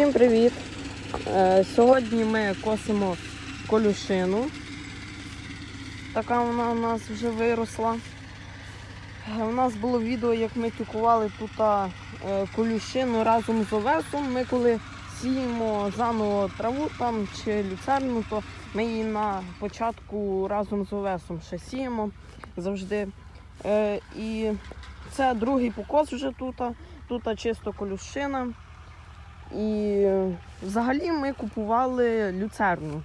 Всім привіт! Е, Сьогодні ми косимо колюшину. Така вона у нас вже виросла. Е, У нас було відео, як ми тюкували тут е, колюшину разом з овесом. Ми коли сіємо заново траву там чи люцерну, то ми її на початку разом з овесом ще сіємо завжди. І це другий покос вже тут. Тут чисто колюшина. І взагалі ми купували люцерну.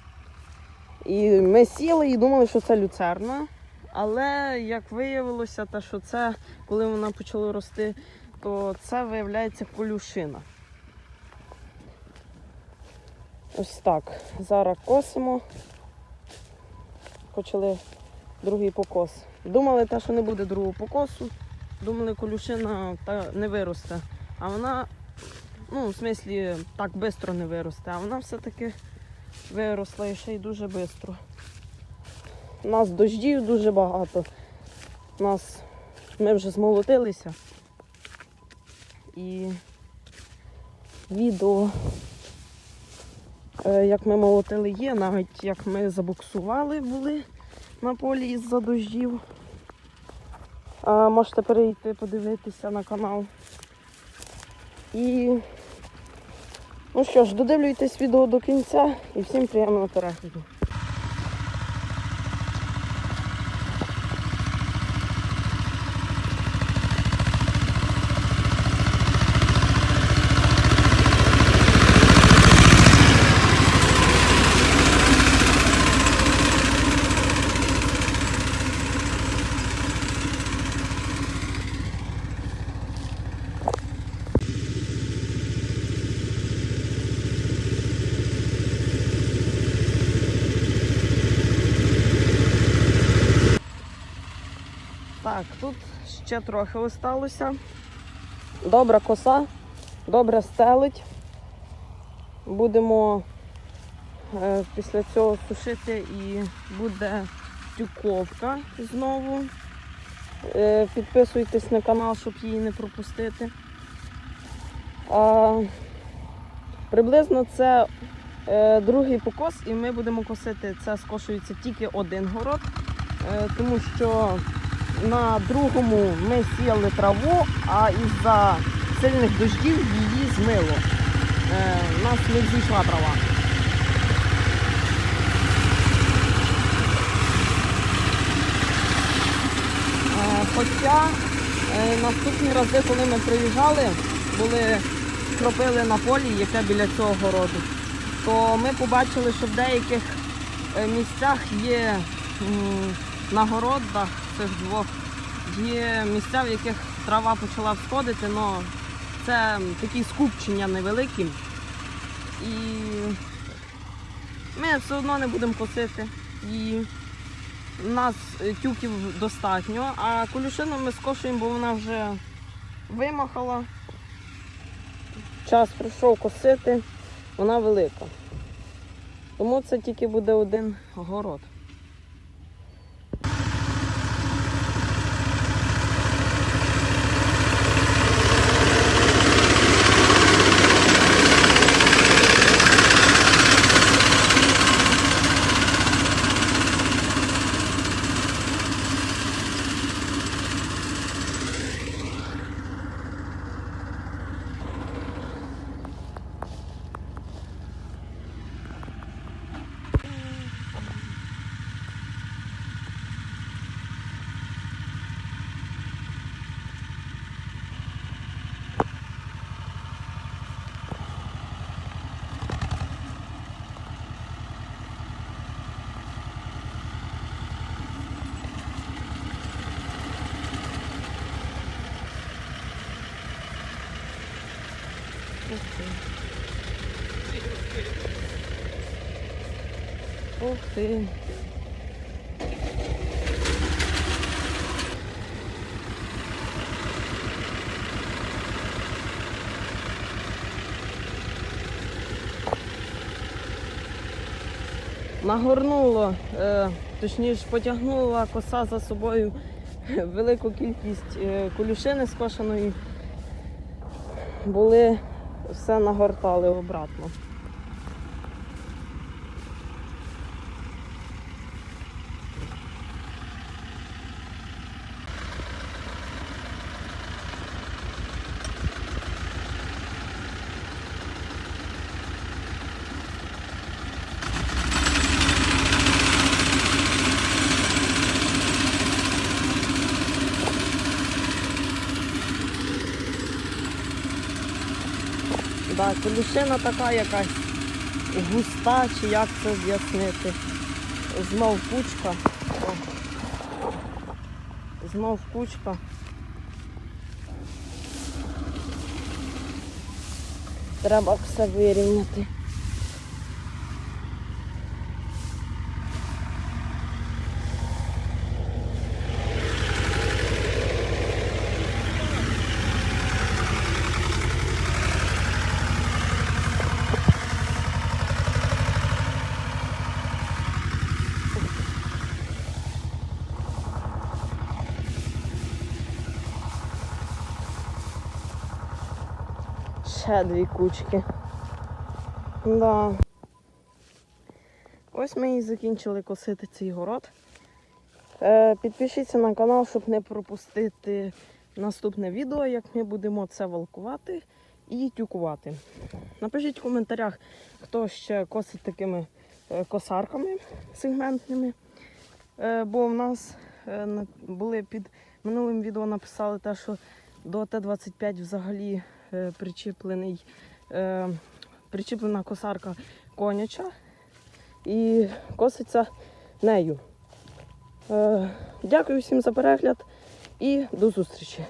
І ми сіли і думали, що це люцерна. Але як виявилося, те, що це, коли вона почала рости, то це виявляється колюшина. Ось так. Зараз косимо. Почали другий покос. Думали, те, що не буде другого покосу. Думали, колюшина та не виросте. А вона ну, в смислі, так швидко не виросте, а вона все-таки виросла і ще й дуже швидко. У нас дождів дуже багато. У нас ми вже змолотилися. І відео, е, як ми молотили, є, навіть як ми забуксували були на полі із-за дождів. Можете перейти подивитися на канал. І ну що ж, додивлюйтесь відео до кінця і всім приємного перегляду. Так, тут ще трохи осталося. Добра коса, добре стелить. Будемо е, після цього сушити і буде тюковка знову. Е, підписуйтесь на канал, щоб її не пропустити. А, приблизно це е, другий покос, і ми будемо косити. Це скошується тільки один город, е, тому що на другому ми сіяли траву, а із-за сильних дощів її змило. Е, у нас не зійшла трава. Е, хоча е, наступні рази, коли ми приїжджали, були кропили на полі, яке біля цього городу, то ми побачили, що в деяких місцях є на городах цих двох є місця, в яких трава почала всходити, але це такі скупчення невеликі. І ми все одно не будемо косити. І у нас тюків достатньо, а колюшину ми скошуємо, бо вона вже вимахала. Час прийшов косити, вона велика. Тому це тільки буде один город. Ух ти. Нагорнуло, е, точніше потягнула коса за собою велику кількість е, колюшини скошеної. Були все нагортали обратно. Да, колюшина така якась густа, чи як це з'яснити. Знов кучка. О. Знов кучка. Треба все вирівняти. Ще дві кучки. Да. Ось ми і закінчили косити цей город. Е, підпишіться на канал, щоб не пропустити наступне відео, як ми будемо це валкувати і тюкувати. Напишіть в коментарях, хто ще косить такими е, косарками сегментними. Е, бо в нас були під минулим відео написали те, що до Т-25 взагалі причіплений, е, причіплена косарка коняча і коситься нею. Е, дякую всім за перегляд і до зустрічі!